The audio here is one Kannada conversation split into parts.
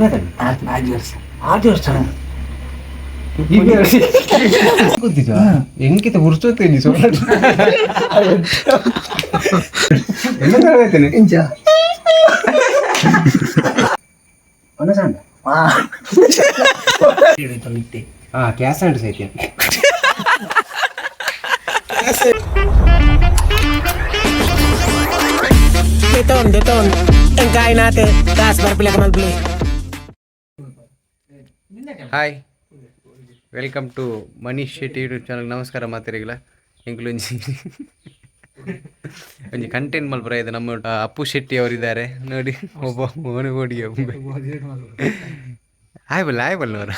ಮದ್ವೆದಲ್ಲಿ ಆರು ವರ್ಷ ಆರು ವರ್ಷ ಎಂಕಿತ ಎಲ್ಲ ತರಬೇತೇನೆ ಇಂಚ ಹಾ ಕ್ಯಾಸ್ ಅಂಡ್ ಸೈತಿ. Beton, beton. Engkay natin. Gas, barpila ka malbili. Hi welcome to Manish Shetty YouTube channel ನಮಸ್ಕಾರ ಮಾತಿರಿಗಳ ಎಂಕ್ಲು ಒಂಜಿ ಒಂಜಿ ಕಂಟೆಂಟ್ ಮಲ್ಪರ. ಇದೆ ನಮ್ಮ ಅಪ್ಪು ಶೆಟ್ಟಿ ಅವರಿದ್ದಾರೆ. ನೋಡಿ ಒಬ್ಬ ಓಣಿ ಓಡಿ ಆಯ್ಬಲ್ಲ ಬಲ್ಲ ಆಯ್ ಬಲ್ಲ ಅವರ.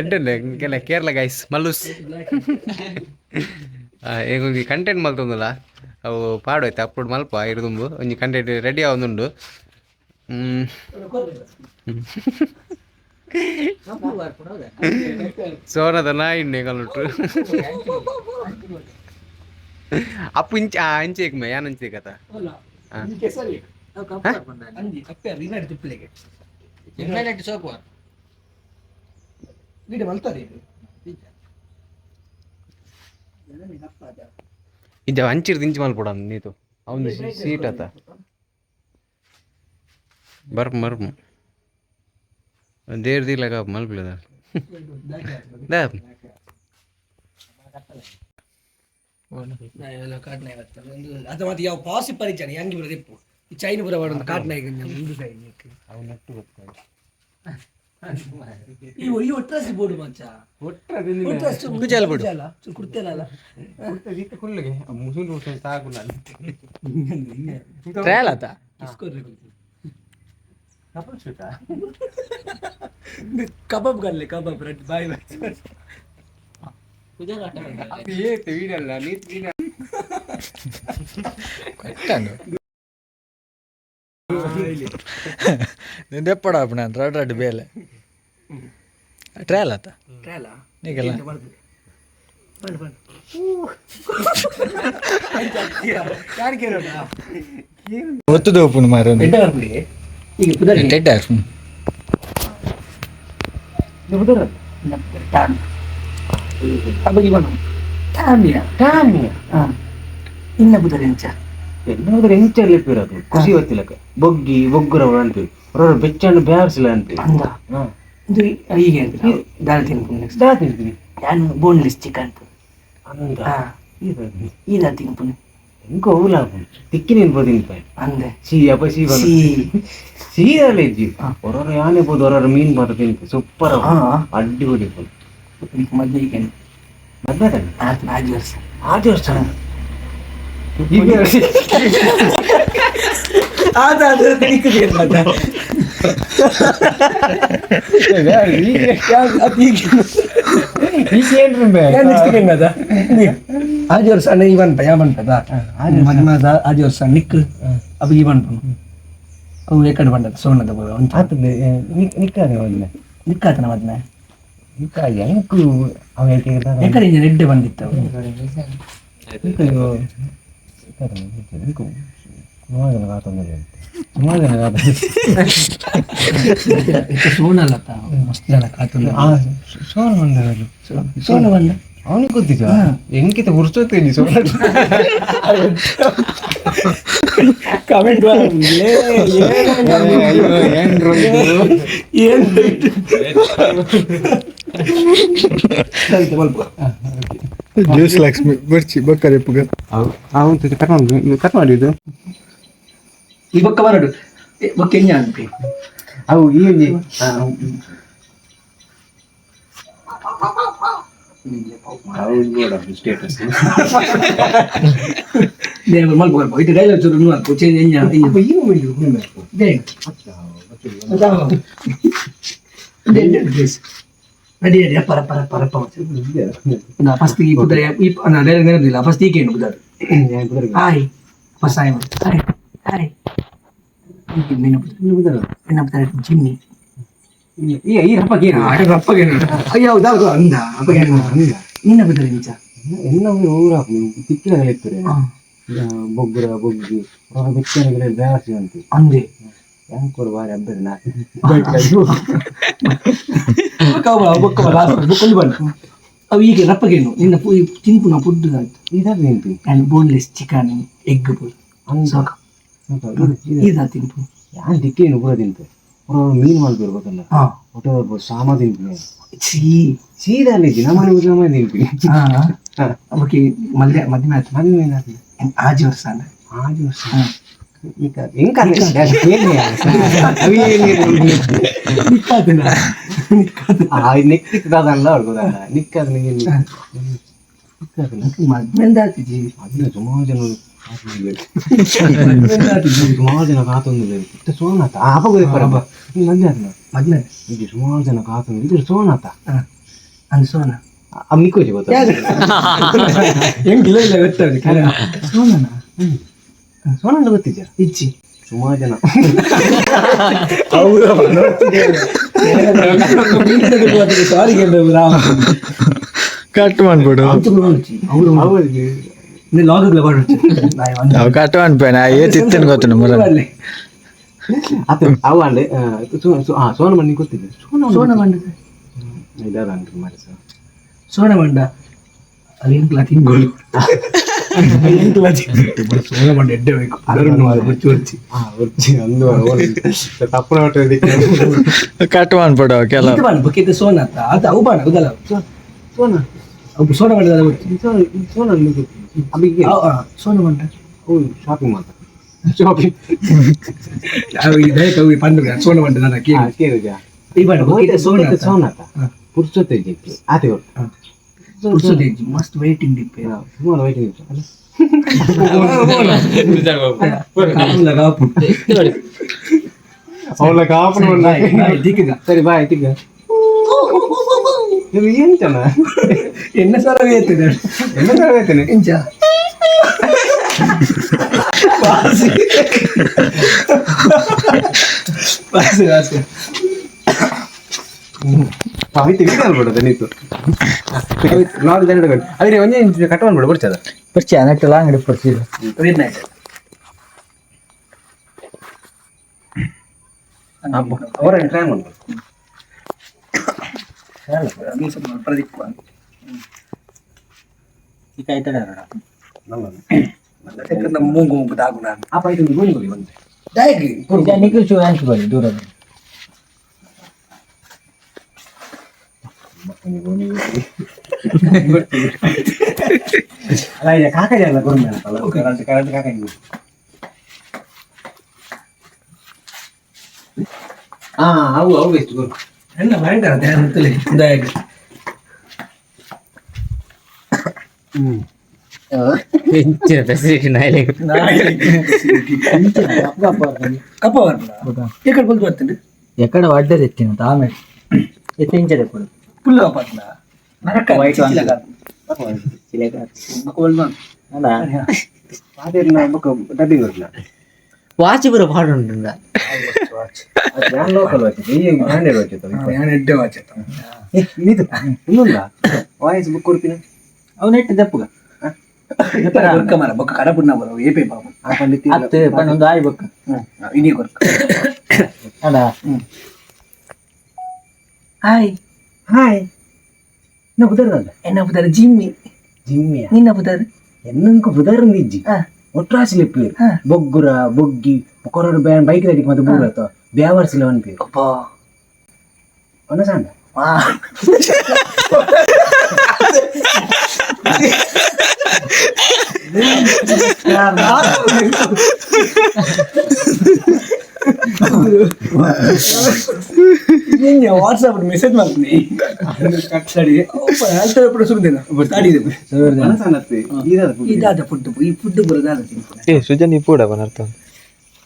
ಎಡ್ಡೆಲ್ಲ ಕೇರಳ ಗೈಸ್ ಮಲ್ಲೂಸ್. ಈಗ ಒಂಜಿ ಕಂಟೆಂಟ್ ಮಲ್ತೊಂದಲ್ಲ ಅವು ಪಾಡೋಯ್ತು ಅಪ್ಲೋಡ್ ಮಲ್ಪ ಇರದುಂಬು. ಒಂಜಿ ಕಂಟೆಂಟ್ ರೆಡಿ ಆವೊಂದುಂಡು. ಹ್ಮ್. ಸೋನದ ನಾಯಿ ಕಲ್ಲು ಅಪ್ಪು ಇಂಚ ಆ ಇಂಚೆ ಮೇ ಯಾನ್ ವೀಡಿಯೋ ಮಲ್ತಾರೆ ಇಂಚ ಹಂಚಿರ್ದು ಇಂಚು ಮಲ್ಪಡ ನೀತು ಅವನು ಸೀಟ್ ಆತ. ಬರ್ಪ ಮರ್ಪ ದೇರ್ದಿಲ್ಲ ಮಲ್ಪಿಲ್ಲದ ದ ಕಾಟ್ನಾಯ ಅದು ಮತ್ತೆ ಯಾವ ಪಾಸಿ ಪರಿಚಯ ಹೆಂಗೆ ಬರೋದು ಇಪ್ಪು ಈ ಚೈನ್ ಪುರ ಒಂದು ಕಾಟ್ನಾಯ ಮುಂದು ಸೈಡ್ ಇವು ಈ ಒಟ್ರಾಸಿ ಬೋರ್ಡು ಮಚ್ಚ ಒಟ್ರಾಸಿ ಕುಚಾಲ ಬೋರ್ಡು. ಕುರ್ತೆಲ್ಲ ಕುಲ್ಲಿಗೆ ಮುಸುಲು ಸಾಕು ನಾನು ಟ್ರಯಲ್ ಆತ ಕಬಾಬ್ ಗಲ್ಲೆ ಕಬಾಬ್ ರೆಡ್ ಬಾಯ್ ಬಾಯ್ ಅದು ಏತು ವೀಡಲ್ಲ ನೀತು ವೀಡ ನಿಂದೆಪ್ಪಡ ನಾನು ರಡ್ ರಡ್ ಬೇಲೆ ಟ್ರಯಲ್ ಆತ ಟ್ರಯಲ ನೀಗೆಲ್ಲ ಬಣ್ಣ ಬಣ್ಣ ಯಾರು ಕೇಳೋಣ ಒತ್ತು ದೋಪುನು ಮಾರ ಎಂಟ ಬರ್ಬಿಡಿ ಈಗ ಪುದರ್ ಟೆಡ್ ಪುದರ್ ಟಾನ್ ಅಬ್ಬಗಿ ಬಣ್ಣ ಟಾಮಿಯ ಟಾಮಿಯ ಇನ್ನ ಪುದರ್ ಎಂಚ ಎಲ್ಲಾದ್ರೂ ಎಂಚಲ್ಲಿ ಇಪ್ಪಿರೋದು ಖುಷಿ ಗೊತ್ತಿಲ್ಲಕ ಬೊಗ್ಗಿ ಬೊಗ್ಗುರವ ಅಂತೀವಿ ಅವ್ರವ್ರ ಬೆಚ್ಚನ್ನು ಬ್ಯಾರ್ಸಿಲ್ಲ ಅಂತೀವಿ ಅಂದ ಹಾ. ಇದು ಹೀಗೆ ಅಂತ ದಾಲ್ ತಿನ್ಪುಣ್ ದಾಲ್ ತಿಂತೀವಿ. ನಾನು ಬೋನ್ಲೆಸ್ ಚಿಕನ್ ಅಂದ ಹಾ. ಈ ದಾಲ್ ತಿನ್ಪುಣ್ ಹೆಂಗೋ ಊಲಾಪು ತಿಕ್ಕಿನ ಇರ್ಬೋದು ಅಂದೆ. ಸಿ ಅಪ್ಪ ಸಿ ಸಿ ಸೀದಲ್ಲ ಇಜ್ಜಿ ಹೊರವ್ರ ಯಾನೆ ಬೋದು ಹೊರವ್ರ ಮೀನ್ ಮಾತ್ರ ತಿಂತು ಸೂಪರ್ ಹಾ ಅಡ್ಡಿಪೊಡಿ ಫುಲ್ ಮದ್ವೆ ಈಗ ಮದ್ವೆ ಆತು ಆರು ವರ್ಷ ಆರು ವರ್ಷ ಅದಾದ್ರೆ ತಿಕ್ಕದೆ ಮತ್ತೆ ಆಜು ವರ್ಷ ಅಣ್ಣ ಇವನ್ ಪಯ ಬಂಟದ ಮನ್ಮದ ಆಜು ವರ್ಷ ನಿಕ್ ಅವು ಇವನ್ ಪನು ಅವು ಏಕಡೆ ಬೋಲ ಒಂದು ಆತದೆ ನಿಕ್ಕಾನೆ ಅವನ್ನ ನಿಕ್ಕಾತನ ಮದ್ನ ನಿಕ್ಕ ಎಂಕು ಅವ ಏಕಡೆ ಇಂಜ ರೆಡ್ಡೆ ಬಂದಿತ್ತು ಸೋನ ಅಲ್ಲತ್ತ ಮಸ್ತ್ ಜನ ಆ ಸೋನ ಬಂದವರು ಸೋನ ಬಂದ ಅವನಿಗೆ ಗೊತ್ತಿಲ್ಲ ಹೆಂಗಿತ ಹುರ್ಸೋತೀನಿ ಕಮೆಂಟ್ ಏನು ಜ್ಯೂಸ್ ಲಕ್ಷ್ಮಿ ಬರ್ಚಿ ಬಕ್ಕರೆ ಪುಗ ಅವನು ಕಟ್ ಮಾಡಿ ಕಟ್ ಮಾಡಿದ್ದು ಈ ಬಕ್ಕ ಬರಡು ಬೊಕ್ಕ ಅಂತ ಅವು ಈ ಸ್ಟೇಟಸ್ పోయితే డైలాగ్ చూడు నువ్వు కూర్చొని Nanti ada para para para para. Nah pasti ibu dari ibu anak dari negara bilang pasti ikan ibu dari. Hai, pas saya hai. Ini Minum minum minum dari minum dari Jimmy. ಈ ಈ ಅಪ್ಪಗೆ ಅಯ್ಯೋ ಹೌದಾ ಅಂದ ಅಪ್ಪಗೆ ಅಂದ ನಿನ್ನ ಪುದ ನಿಂಚ ಎಲ್ಲ ಊರ ತಿಕ್ಕಿನ ಇರ್ತಾರೆ ಬೊಗ್ಗುರ ಬೊಗ್ಗಿ ಬೆಚ್ಚನಿಗೆ ಜಾಸ್ತಿ ಅಂತ ಅಂದೆ. ಕೊಡು ಬಾರಿ ಹಬ್ಬದ ನಾ ಬೊಕ್ಕ ಅವು ಈಗ ರಪ್ಪಗೇನು ನಿನ್ನ ತಿನ್ಪು ನಾ ಫುಡ್ ಆಯ್ತು. ಇದಾಗ ನೆನ್ಪಿ ಆ್ಯಂಡ್ ಬೋನ್ಲೆಸ್ ಚಿಕನ್ ಎಗ್ ಪುರ್ ಸಾಕು. ಇದಾ ತಿನ್ಪು ಯಾನ್ ದಿಕ್ಕೇನು ಕೂಡ ತಿಂತೆ? ಪೂರ ಮೀನು ಹಾ. ಹೊಟ್ಟೆ ಬರ್ಬೋದು ಸಾಮ ತಿಂತೀನಿ. ಛೀ. ಸೀದಾ ದಿನ ಮನೆ ಊಟ ನಮ್ಮನೆ ತಿಂತೀನಿ. ಅವಕ್ಕೆ ಮಲ್ಯ ಮದ್ವೆ ಆಯ್ತು? ಮನೆ ಏನಾಗ್ತದೆ ಆಜಿ ವರ್ಷ ಅಲ್ಲ ಆಜಿ ವರ್ಷ. ನಿಕ್ಕದ ನಿಕ್ಕದಲ್ಲ ಮದ್ವೆಂದ ಆತಿಜಿ ಅದನ್ನ ಸುಮಾರು ಜನ ಸುಮಾರು ಜನ ಕಾತೊಂದಿಲ್ಲ ಇತ್ತ ಸೋನಾತ ಹಬ್ಬ ಬರಬ್ಬ ಮಂದಿ ಅದನ್ನ ಮದ್ವೆ ಇದು ಸುಮಾರು ಜನ ಕಾತೊಂದು ಇದು ಸೋನಾತ ಅನ್ಸೋಣ ಅಮ್ಮಿಕೋಜಿ ಗೊತ್ತಾ ಹೆಂಗಿಲ್ಲ ಇಲ್ಲ ಗೊತ್ತಾಗ ಸೋನನ ಸೋನಂದ ಗೊತ್ತಿದ್ಯಾ ಇಚ್ಚಿ ಸುಮಾರು ಜನ ಸಾರಿ ಕಟ್ ಮಾಡ್ಬಿಡು ನೀ ಲಾಗ್ ಲಬರ್ ಅವ ಕಟ್ಟವನ್ ಪೇನ ಏ ತಿತ್ತನ್ ಗೊತ್ತು ನಮ್ಮರ ಅದು ಅವ ಅಂಡೆ ಸೋನ ಮಂಡಿ ಗೊತ್ತಿಲ್ಲ ಸೋನ ಸೋನ ಮಂಡ ಇದಾದ ಅಂತ ಸರ್. ಸೋನ ಮಂಡ ಅದೇನ್ ಕ್ಲಾತಿಂಗ್ ಗೋಲು ಅದೇನ್ ಕ್ಲಾತಿಂಗ್ ಸೋನ ಪಡೋ ಸೋನ ಸೋನ. ಅವು ಸೋನ ಮಂಡದ ಗೊತ್ತಿ ಸೋನ ಅಬಿಗೆ ಸೋನ ಮಂಡ ಶಾಪಿಂಗ್ ಮಾಡ್ತಾರೆ ಶಾಪಿಂಗ್ ಅವು ಇದೇ ಕವಿ ಪಂಡು ಸೋನ ಮಂಡ ನನ್ನ ಕೇಳಿ ಕೇಳಿದ್ಯಾ ಈ ಬಾಣ ಬಕೆಟ್ ಸೋನ ಅಂತ. ಸೋನ ಆತ ಹಾ. ಪುರ್ಸೊತ್ತೆ ಜಿಕ್ಕಿ ಆತೆ ಹಾ. ಪುರ್ಸೊತ್ ಹೆಜ್ಜೆ, ಮಸ್ತ್ ವೈಟಿಂಗ್ ಡಿಪ್ಪೆ ಸುಮಾರು ವೈಟಿಂಗ್ ಕಾಪುಲ ಕಾಪು ಅವಳ ಕಾಪನ ದಿಕ್ಕಗ ಸರಿ ಬಾಯ್ ತಿಕ್ಕ ಇದು ಏನ್ ಚೆನ್ನ ಎನ್ನ ಸರ ಏತಿದೆ ಎಲ್ಲ ತರಬೇತೇನೆ ಇಂಚ ವಾಸಿ ವಾಸಿ ವಾಸಿ ಪವಿತ್ರ ವಿಡಿಯೋ ಅಲ್ಬಿಡೋದು ನೀತು ನಾಲ್ಕು ಜನ ಹಿಡ್ಕೊಂಡು ಅದೇ ಒಂದೇ ಕಟ್ ಮಾಡ್ಬಿಡು ಬಿಡ್ತದ ಪರಿಚಯ ನೆಟ್ಟಲ್ಲ ಅಂಗಡಿ ಪರಿಚಯ ವೇಟ್ ನೈಟ್ ಅವರ ಟ್ರೈ ಮಾಡ್ಬೋದು Ini semua predikuan. Ika itu ada apa? Nanti kena munggung petakunan. Apa itu munggung itu? Daging. Kerja ini kesulitan sebagai dulu. Lah ya kakak jangan kurang kalau sekarang sekarang kakak ini. Ah, aku aku gitu. என்ன பயங்கர தேவத்தில் இந்த ఎక్కడ పొద్దు పడుతుంది ఎక్కడ పడ్డది ఎత్తిన తామె ఎత్తించదు ఇప్పుడు పుల్లుగా పడుతుందా నరక వైట్ వాచ్ కూడా పాడు ఉంటుందా వాచ్ బ్రాండ్ లోకల్ వాచ్ ఈ బ్రాండెడ్ వాచ್ ಬ್ರ್ಯಾಂಡ್ ಎಡ್ಡೆ ವಾಚ್ ಇದು ಇನ್ನೊಂದ వాయిస్ బుక్ కొడుకున అవునెట్టు దప్పుగా ಬೊಕ್ಕ ಮರ ಬೊಕ್ಕ ಕಡಪುಣ್ಣ ಬರೋ ಏಪೆ ಪಾಪ ಅತ್ತೆ ಒಂದು ಆಯ್ ಬೊಕ್ಕ ಇಡೀ ಕೊರ್ಕ ಅಡ ಹಾಯ್ ಹಾಯ் என்ன புதர் தான் என்ன புதர் ஜிம்மி ஜிம்மியா என்ன புதர் என்னங்க புதர் இருந்துச்சு ஒட்ராசில் எப்படி பொக்குரா பொக்கி கொரோனா பைக் தடிக்கு ಮತ್ತೆ ಬೂರತ್ತ ಬ್ಯಾವರ್ಸಿಲ ಅನ್ಪಿ ಅಪ್ಪ ಒನಸಾಂಡ ವಾ ನಿನ್ನೆ ವಾಟ್ಸಪ್ ಮೆಸೇಜ್ ಮಾಡ್ತೀನಿ ಸರಿ ಹೇಳ್ತಾರೆ ಪುಡ ಸುಮ್ಮನೆ ಸ್ಟಾಡಿ ಇದೆ ಒನಸಾಂಡತ್ತಿ ಇದಾದ ಇದಾದ ಫುಡ್ ಈ ಫುಡ್ ಬರೋದಾದ ತಿನ್ಕೊಂಡು ಏ ಸುಜನ್ ಈ ಪೂಡ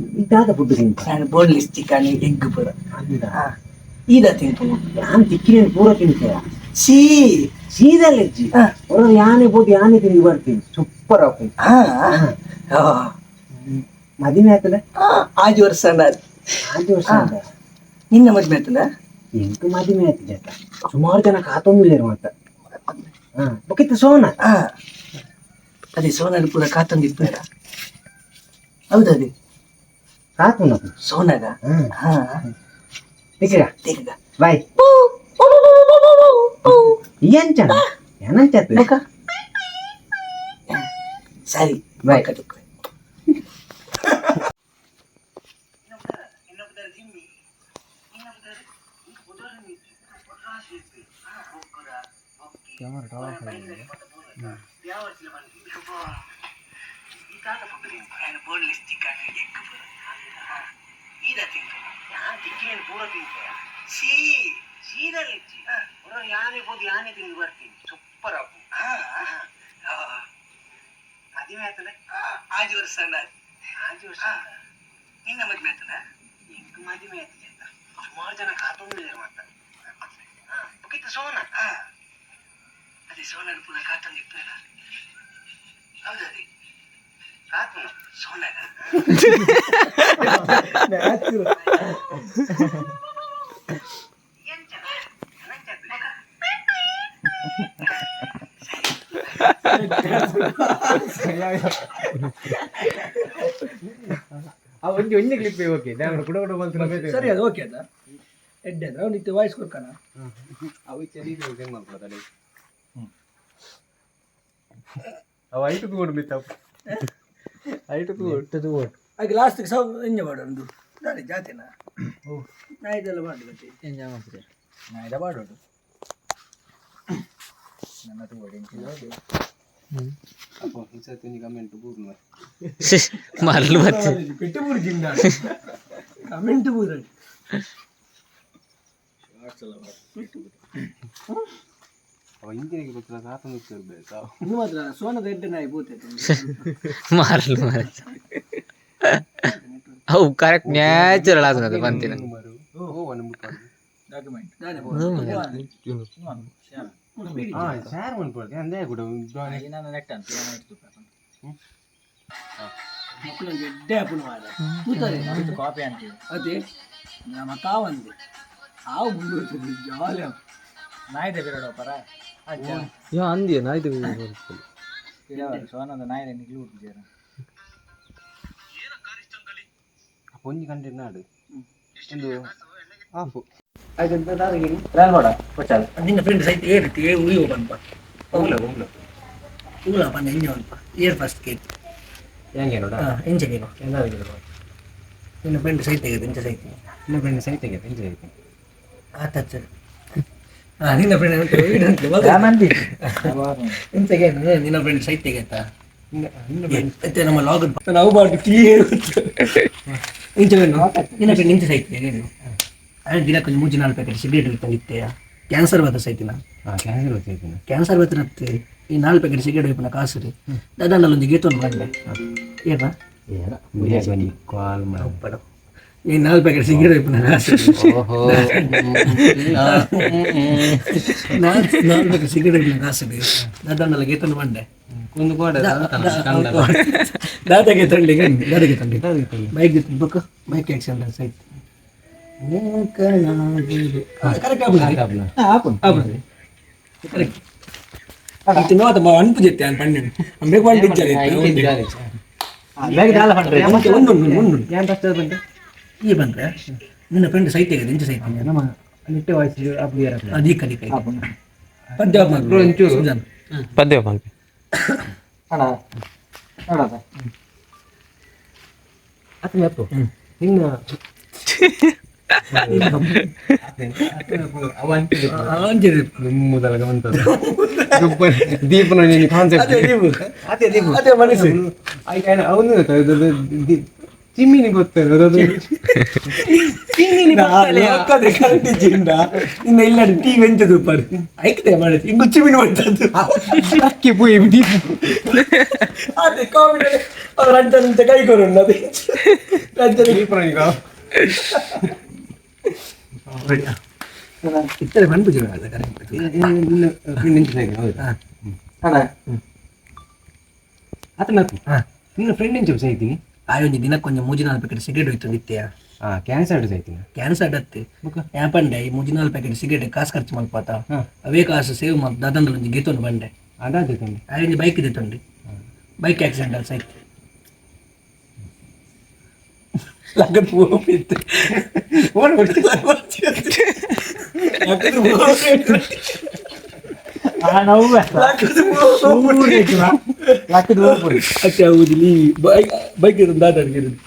ತಿಂತ ನಾನು ಬೋನ್ಲೆಸ್ ಚಿಕನ್ ಎಗ್ ಪುರ. ಈದ ತಿಂತು ಯಾನ್ ತಿಕ್ಕಿನ ಪೂರ ತಿಂತೀಯ? ಸೀ ಸೀದಲ್ಲ ಇಜ್ಜಿ ಯಾನಿ ಅವ್ರು ಯಾನೆ ಬೋದು ಯಾನೆ ತಿಂದು ಬರ್ತೀನಿ ಸೂಪರ್ ಹಾ. ಮದಿಮೆ ಆಯ್ತದ ಆಜು ವರ್ಷ. ಆರು ವರ್ಷ. ನಿನ್ನ ಮದ್ವೆ ಆಯ್ತದ ಎಂಟು ಜತ. ಸುಮಾರು ಜನ ಕಾತೊಂದಿಲ್ಲ ಮತ್ತ ಹಾ. ಬೊಕ್ಕಿತ್ತು ಸೋನ? ಅದೇ ಸೋನಲ್ಲಿ ಪೂರ ಕಾತೊಂದಿತ್ತು ಹೌದದೇ ಕಾತುನ ಸೋನಾಗ ಹ್ಮ್ ಹಾ ತಿಕ್ಕಿರ ತೆಗ್ದ ಬಾಯ್ ಏನ್ ಚಂದ ಏನಂಚತ್ ಬೇಕಾ ಸರಿ ಬಾಯ್. ಕಟ್ಟುಕ್ರೆ. ಯಾನೆ ಬೋದು ಯಾನೆ ತಿಂದು ಬರ್ತೀನಿ. ಸೂಪರ್ ಅಪ್ಪು. ಮದಿಮೆ ಆಯ್ತಲ್ಲ ಆಜು ವರ್ಷ ಅಲ್ಲ ಆಜು ವರ್ಷ ನಿನ್ನ ಮದುವೆ ಆಯ್ತಲ್ಲ ಎಂಟು ಮದಿಮೆ ಆಯ್ತು ಅಂತ. ಸುಮಾರು ಜನ ಕಾತೊಂದಿಲ್ಲೇರು ಮತ್ತೆ ಹಾ. ಬೊಕ್ಕಿತ್ತು ಸೋನ? ಅದೇ ಸೋನಾಗ ಪೂರ ಕಾತೊಂದಿತ್ತು ಹೌದದೇ ಆ ಒಂದು ಒಂಜಿ ಕ್ಲಿಪ್ ಓಕೆ ನಾನು ಕೂಡ ಕೂಡ ಬಂತು ಸರಿ, ಅದು ಓಕೆ ಅದ ಎಡ್ಡೆ ಅದ ಇತ್ತು ವಾಯ್ಸ್ ಕೊಡ್ಕಣ ಅವು ಚಳಿ ಹೆಂಗ್ ಮಾಡ್ಕೊಳತ್ತಲ್ಲ ಅವ ಐಟು ಕೂಡ ಐಟು ತಗೊಂಡು ಹಾಗೆ ಲಾಸ್ಟಿಗೆ ಸಹ ಎಂಜಾಯ್ ಮಾಡೋದು ನಾಳೆ ಜಾತಿನ ನಾ ಇದೆಲ್ಲ ಮಾಡಿ ಮತ್ತೆ. ಎಂಜಾಯ್ ಮಾಡ್ತೀರಿ ನಾ ಇದ ಮಾಡೋದು ನನ್ನ ತಗೊಳ್ಳಿ ಅಪ್ಪ ಈ ಕಮೆಂಟ್ ಪೆಟ್ಟು ಬುರ್ಜಿಂದ ಕಮೆಂಟ್ ಬೂರ ಅವ ಇಂಜಿನಿಗೆ ಗೊತ್ತಿಲ್ಲ ಕಾತೊಂದು ಇರ್ಬೇಕು? ಇದು ಮಾತ್ರ ಸೋನದ ಎಡ್ಡೆ ನಾಯಿ ಬೋತೈತೆ ಮಾರಲು ಮಾರ ಅವು ಕರೆಕ್ಟ್ ನ್ಯಾಚುರಲ್ ಆದ ಬಂತಿನ. ಓ ಒಂದು ಮುಟ್ಟಾಡು ಡಾಕ್ಯುಮೆಂಟ್ ಹಾ ಶೇರ್ ಮಾಡ್ಕೊಳ್ತಿ ಅಂದೇ ಕೂಡ ಮಕ್ಕಳೊಂದು ಎಡ್ಡೆ ಅಪ್ಪನ ಮಾಡ ಕೂತಾರೆ. ಕಾಪಿ ಅಂತೀವಿ ಅದೇ ನಮ್ಮ ಕಾವಂದೆ. ಹಾವು ಮುಂದುವರ್ತದೆ ಜಾಲಿ ನಾಯಿದೆ ಬೇರೆ ಪರ ಯಾ ಅಂದಿಯ? ನಾಯ್ತು ಸೋನದ ನಾಯಿದೆ ನಿಗ್ಲು ಹುಟ್ಟಿದ್ದೀರ ಒಂಜಿ ಗಂಟೆ ನಾಡು. ಒಂದು ಆಫು ನಿನ್ನ ಫ್ರೆಂಡ್ ಸೈಟ್ ಏರಿತಿ ಏ ಉಯ್ಯೋ ಬಂದ್ಪ ಹೋಗ್ಲ ಹೋಗ್ಲ? ಹೋಗ್ಲ ಬಂದ ಎಂಜ ಬಂದ್ಪ ಏರ್ ಫಸ್ಟ್ ಕೇಳಿ ಹೆಂಗೆ ನೋಡ? ಹಾಂ ಎಂಜನೇನು ಎಂದಾದ್ರು ನಿನ್ನ ಫ್ರೆಂಡ್ ಸೈಟ್ ತೆಗೆದು ಎಂಜ ಸೈಟ್ ಇನ್ನ ಫ್ರೆಂಡ್ ಸೈಟ್ ತೆಗೆ ಎಂಜಾಯ್ ಆಯ್ತು ಆತ ಹಾಂ ನಿನ್ನ ಫ್ರೆಂಡ್ ಎಂತ ನಿನ್ನ ಫ್ರೆಂಡ್ ಸೈಟ್ ತೆಗೆತಾ ಮತ್ತೆ ನಮ್ಮ ಲಾಗ್ ನಾವು ಮಾಡಿ ಇಂಚವೇನು ನಿನ್ನ ಫ್ರೆಂಡ್ ನಿಂತ ಸೈಟ್ ಏನು ಅದೇ ದಿನ ಕೊಂಚ ಮೂಜಿ ನಾಲ್ಕು ಪ್ಯಾಕೆಟ್ ಸಿಗರೇಟ್ ತಂದಿತ್ತೆಯ ಕ್ಯಾನ್ಸರ್ ಬತ್ತ ಸೈತಿನ ಕ್ಯಾನ್ಸರ್ ಗೊತ್ತಾಯ್ತು ಕ್ಯಾನ್ಸರ್ ಬತ್ತಿನತ್ತೆ ಈ ನಾಲ್ಕು ಪ್ಯಾಕೆಟ್ ಸಿಗರೇಟ್ ಹೋಯ್ಪನ ಕಾಸು ರೀ. ದಾದಾಂಡಲ್ಲಿ ಒಂದು ಗೀತೊಂದು ಮಾಡಿದೆ. ಏನ ಕಾಲ್ ಮಾಡಿ. Minal pakai singgir di penanas. Nal, nal pakai singgir di penanas. Nada nala kita nu mande. Kuntu kau ada tanah kang dada. Dada Ada nah, lingan, nah, dada nah, Ada gitu, lingan. Gitu, baik itu buka, baik yang sana sait. Muka nabi. Karena kau belajar. Apa? Apa? Karena. Itu nua tambah anu pujit tiang panjang. Ambek wan dijalit. Ambek dah lah pandai. Yang pasti undung, undung. Yang pasti undung. Site correct ಆಗ್ಬೋದು ಹಾಕು ಕರೆಕ್ಟ್ ಅದು ನೋಡ ಅನ್ಪು ಜೊತೆ ಅಂತ ಪಣ್ಣು ಬೇಕು ಮಾಡಿ ಒಂದು ಒಂದು ಏನ್ ಕಷ್ಟ ಬಂತು ಈ ಬಂದ್ರೆ ನಿನ್ನ ಫ್ರೆಂಡ್ ಸೈಟ್ ತೆಗೆದು ಇಂಚ ಸೈಟ್ ನಮ್ಮ ನಿಟ್ಟೆ ವಾಯ್ಸ್ ಅಪ್ಲಿಯರ್ ಅದೀಕ ಅದೀಕ ಪದ್ಯ ಒಂಚೂರು. ಸುಜಾನ್ ಪದ್ಯ ಬಂತು ಅತ್ತ ಮೆಪ್ಪು ನಿನ್ನ ಅವ ಅಂತಿದ್ರು ಅಂಜಿರಿ ನಿಮ್ಮದಲ್ಲ ಗಮನಿಸ್ತದ ದೀಪನ ಕಾನ್ಸೆಪ್ಟ್ ಅದೇ ಅದೇ ಅದೇ ಮನಸ್ಸು ಅವನು ಚಿಮ್ಮಿನಿ ಗೊತ್ತಲ್ಲ ಅದು ಲೋಕದ ಕರೆಂಟಿಜಿಂದ ಇನ್ನು ಇಲ್ಲ ಟೀ ವೆಂಚದು ಪರ್ ಐಕ್ತೆ ಮಾಡಿದ್ ಇಂಗು ಚಿಮಿನಿ ಮಾಡ್ತದ್ದು ಅಕ್ಕಿ ಪುಯ್ ದೀಪ ಅದೇ ಕಾಮಿಡಿ ಅವ್ರ ಅಂಚನಂತೆ ಕೈ ಕೊರೋಣ ಅದೇ ರಂಜನೆ ದೀಪನ ಈಗ ಇತ್ತರೆ ಬಂದ್ಬಿಟ್ಟಿರೋ ಅಲ್ಲ ಕರೆಕ್ಟ್ ಫ್ರೆಂಡ್ ಇಂಚ್ ಸೈಡ್ ಹೌದಾ ಅಣ್ಣ ಆತ ನಾಲ್ಕು ಹಾ. ನಿನ್ನ ಫ್ರೆಂಡ್ ಇಂಚ್ ಸೈತೀನಿ ಆಯೊಂಜಿ ದಿನಕ್ಕೊಂಜಿ ಮೂಜಿ ನಾಲ್ಕು ಪ್ಯಾಕೆಟ್ ಸಿಗರೇಟ್ ಹೋಯ್ತು ನಿತ್ಯ ಹಾ ಕ್ಯಾನ್ಸರ್ ಸೈತೀನಿ ಕ್ಯಾನ್ಸರ್ ಅಡತ್ತೆ ಯಾಪಂಡೆ ಈ ಮೂಜಿ ನಾಲ್ಕು ಪ್ಯಾಕೆಟ್ ಸಿಗರೇಟ್ ಕಾಸು ಖರ್ಚು ಮಲ್ಪಾತ ಹಾ. ಅವೇ ಕಾಸು ಸೇವ್ ಮಾಡಿ ದಾದಂದ್ರೆ ಒಂಜಿ ಗೀತೊಂದು ಬಂಡೆ ಅದಾದ ತಂದೆ ಆಯೊಂಜಿ ಬೈಕ್ ಇದೆ ತೊಂಡಿ ಬೈಕ್ ಆಕ್ಸಿಡೆಂಟ್ ಅಲ್ಲಿ ಸೈತ್ ಲಗದ ಹೋಗಿತ್ತು ಫೋನ್ ಕೊಡ್ತೀನಿ ಅಚ್ಚಾ ಹೌದು ನೀ ಬೈಕ್ ಬೈಕ್ ಇರೋದು ದಾದಾಡ್ಗಿರೋದು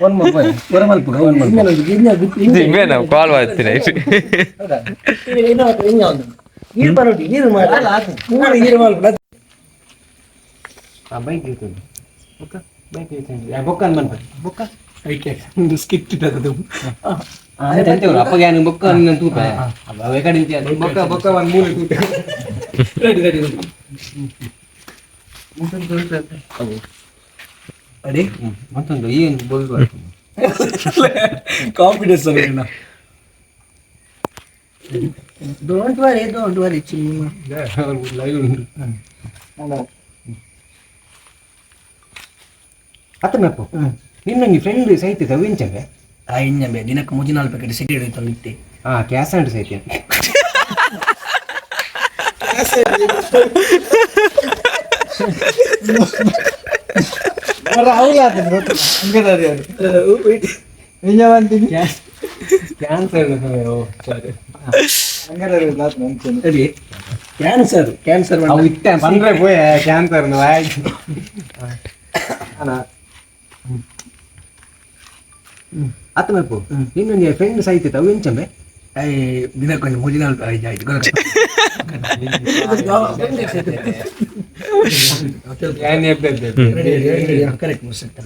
ಫೋನ್ ಮಾಡಿ ಫೋನ್ ಮಲ್ಪುಗ ಫೋನ್ ಮಲ್ಪುಗ ನಿಮ್ಮೇನು ಕಾಲ್ ಮಾಡ್ತೀನಿ ನೀರು ಬರೋಟಿ ನೀರು ಮಾಡಿ ನೀರು ಮಾಡಿ ಆ ಬೈಕ್ ಇರ್ತದೆ ಬುಕ್ಕ ಬೈಕ್ ಇರ್ತದೆ ಬೊಕ್ಕ ಅನ್ ಮನ್ಪ ಬೊಕ್ಕ? ಬೈಕ್ ಒಂದು ಸ್ಕಿಟ್ ಇಟ್ಟದ್ದು ಅಪ್ಪಗೆ ನಾನು ಬೊಕ್ಕ ಕಡೆ ಇಂಚ ಬೊಕ್ಕ ಬೊಕ್ಕ ಒಂದು ಮೂರು ತೂಕ ರೆಡಿ ರೆಡಿ ಅಡಿ? ಮತ್ತೊಂದು. ಏನು ಬೋಲ್ ಕಾನ್ಫಿಡೆನ್ಸ್ ಅಲ್ಲ ಡೋಂಟ್ ವರಿ ಡೋಂಟ್ ವರಿ ಚಿನ್ನ ಲೈವ್ ಉಂಟು ಅತ್ತ ಮೆಪ್ಪು ನಿನ್ನ ನೀ ಫ್ರೆಂಡ್ ಸಹಿತ ಸವಿಂಚವೆ ಆ ಇಂಜಂಬೆ ದಿನಕ್ಕೆ ಮೂಜಿ ನಾಲ್ಕು ಪ್ಯಾಕೆಟ್ ಸಿಗರೇಟ್ ನಿತ್ಯ ಹಾ ಕ್ಯಾಸ್ ಅಂಡ್ ಸೈತಿ ಕ್ಯಾನ್ಸರ್ ಅಡಿ ಕ್ಯಾನ್ಸರ್ ಕ್ಯಾನ್ಸರ್ ಅವು ಬಂದ್ರೆ. ಪೋಯ ಕ್ಯಾನ್ಸರ್ ಅತ್ತ ಮೆಪ್ಪು ನಿನ್ನ ನೀ ಫ್ರೆಂಡ್ ಸೈತ ತವಿಂಚಂಬೆ ಐ ದಿನಕ್ಕೊಂದು ಐದು ಆಯ್ತು ಕರೆಕ್ಟ್ ಮುಗಿಸುತ್ತೆ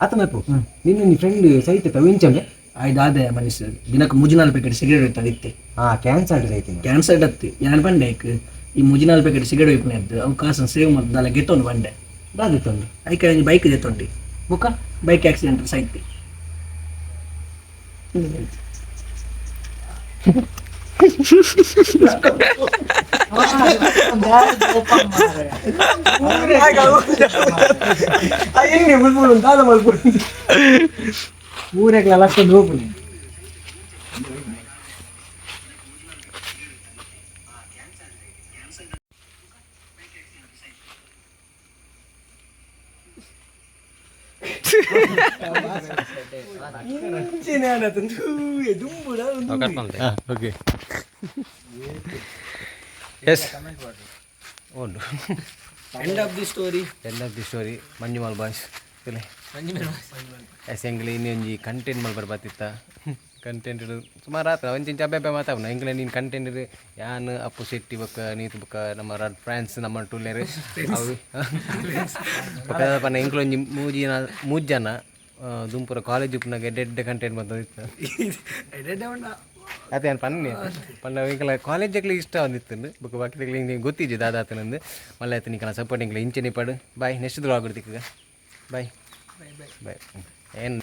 ಅತ್ತ ಮೆಪ್ಪು ನಿನ್ನ ನೀ ಫ್ರೆಂಡ್ ಅವು ತವಿಂಚಂಬೆ ಆಯ್ದಾದೆ ಮನುಷ್ಯ ದಿನಕ್ಕೆ ಮುಜಿನಾಲ್ ಪ್ಯಾಕೆಟ್ ಸಿಗರೇಟ್ ಹೋಯ್ತು ನಿತ್ಯ ಹಾ ಕ್ಯಾನ್ಸರ್ ಐತಿ ಕ್ಯಾನ್ಸರ್ ಅತ್ತಿ ಯಾನ್ ಬಂಡೆ ಐಕ್ ಈ ಮುಜಿನಾಲ್ ಪ್ಯಾಕೆಟ್ ಸಿಗರೇಟ್ ಹೋಯ್ಪುನೆ ಅದ್ದು ಅವು ಕಾಸನ್ನು ಸೇವ್ ಮಾಡ್ದಲ್ಲ ಗೆತ್ತೊಂದು ಬಂಡೆ. ದಾದಿತ್ತೊಂದು ಐಕ ಬೈಕ್ ಇದೆ ತೊಂಡಿ. ಬುಕ್ಕ bike accident ಸೈತಿ ಊರೆಗ್ಲ ಲಕ್ಷ ಹೋಗ್ಬಿಡಿ ಓಕೆ ಎಸ್ ಉಂಟು end of the story end of the story ಮಂಜುಮಾಲ್ ಇಲ್ಲೇ ಎಸ್ ಎಂಗ್ಲಿ ಇನ್ನೊಂಜಿ ಕಂಟೆಂಟ್ ಮಲ್ಬರ್ ಬತ್ತಿತ್ತ ಕಂಟೆಂಟ್ ಸುಮಾರು ಆತ ಒಂಚಿಂಚ ಅಬ್ಬೆ ಮಾತಾವನ ಎಂಗ್ಲೆ ನೀನು ಕಂಟೆಂಟ್ ಯಾನ್ ಅಪ್ಪು ಶೆಟ್ಟಿ ಬೊಕ್ಕ ನೀತು ಬೊಕ್ಕ ನಮ್ಮ ರಡ್ ಫ್ರಾನ್ಸ್ ನಮ್ಮ ಟುಲ್ಲೇರು ಅವು ಪನ್ನ ಒಂಜಿ ಮೂಜಿ ಜನ ಮೂಜ್ ಜನ ಆ, ದುಂಪುರ ಕಾಲೇಜ್ ಉಪ್ಪುನಾಗ ಡೆಡ್ ಕಂಟೆಂಟ್ ಬಂದಿತ್ತು ಅದೇ ಪನ್ನೆ ಪಂಡ ಇಂಕಲ ಕಾಲೇಜಲ್ಲಿ ಇಷ್ಟ ಒಂದಿತ್ತು ಬುಕ್ ಬಾಕಿ ನಿಂಗೆ ಗೊತ್ತಿದ್ದೆ ದಾದಾತನಂದು ಮಲ್ಲ ಆಯ್ತು ನಿಂಕಲ ಸಪೋರ್ಟ್ ಇಂಕಲ ಇಂಚೆ ನಿಪಾಡು ಬಾಯ್ ನೆಕ್ಸ್ಟ್ ದ್ರೋ ಆಗ್ಬಿಡ್ತಿಕ್ಕ ಬಾಯ್ แบบเอน